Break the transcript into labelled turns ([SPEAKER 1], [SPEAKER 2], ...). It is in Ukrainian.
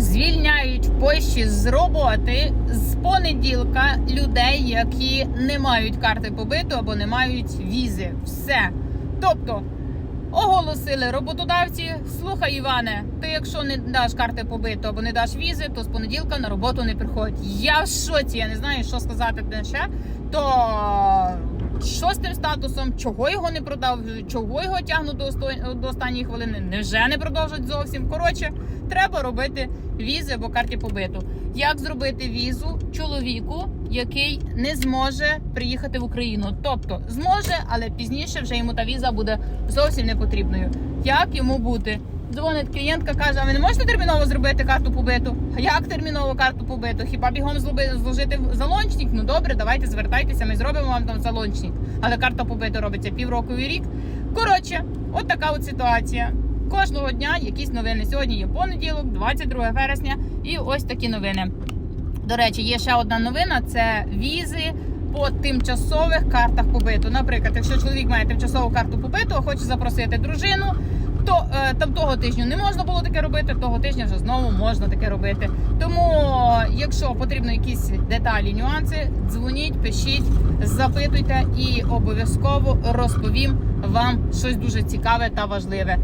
[SPEAKER 1] звільняють в Польщі з роботи з понеділка людей, які не мають карти побиту або не мають візи. Все. Тобто. Оголосили роботодавці. Слухай, Іване, ти якщо не даш карти побиту або не даш візи, то з понеділка на роботу не приходь. Я в шоці, я не знаю, що сказати ще. То з статусом? Чого його не продав? Чого його тягнуть до, до останньої хвилини? Невже не продовжать зовсім? Коротше, треба робити візи або карті побиту. Як зробити візу чоловіку, який не зможе приїхати в Україну? Тобто зможе, але пізніше вже йому та віза буде зовсім не потрібною. Як йому бути? Дзвонить клієнтка, каже: а ви не можете терміново зробити карту побиту? А як терміново карту побиту? Хіба бігом зложити в залончник? Ну добре, давайте звертайтеся, ми зробимо вам там залончник. Але карта побиту робиться півроку і рік. Коротше, от така от ситуація. Кожного дня якісь новини. Сьогодні є понеділок, 22 вересня, і ось такі новини. До речі, є ще одна новина: це візи по тимчасових картах побиту. Наприклад, якщо чоловік має тимчасову карту побиту, а хоче запросити дружину, там того тижню не можна було таке робити, того тижня вже знову можна таке робити. Тому, якщо потрібно якісь деталі, нюанси, дзвоніть, пишіть, запитуйте і обов'язково розповім вам щось дуже цікаве та важливе.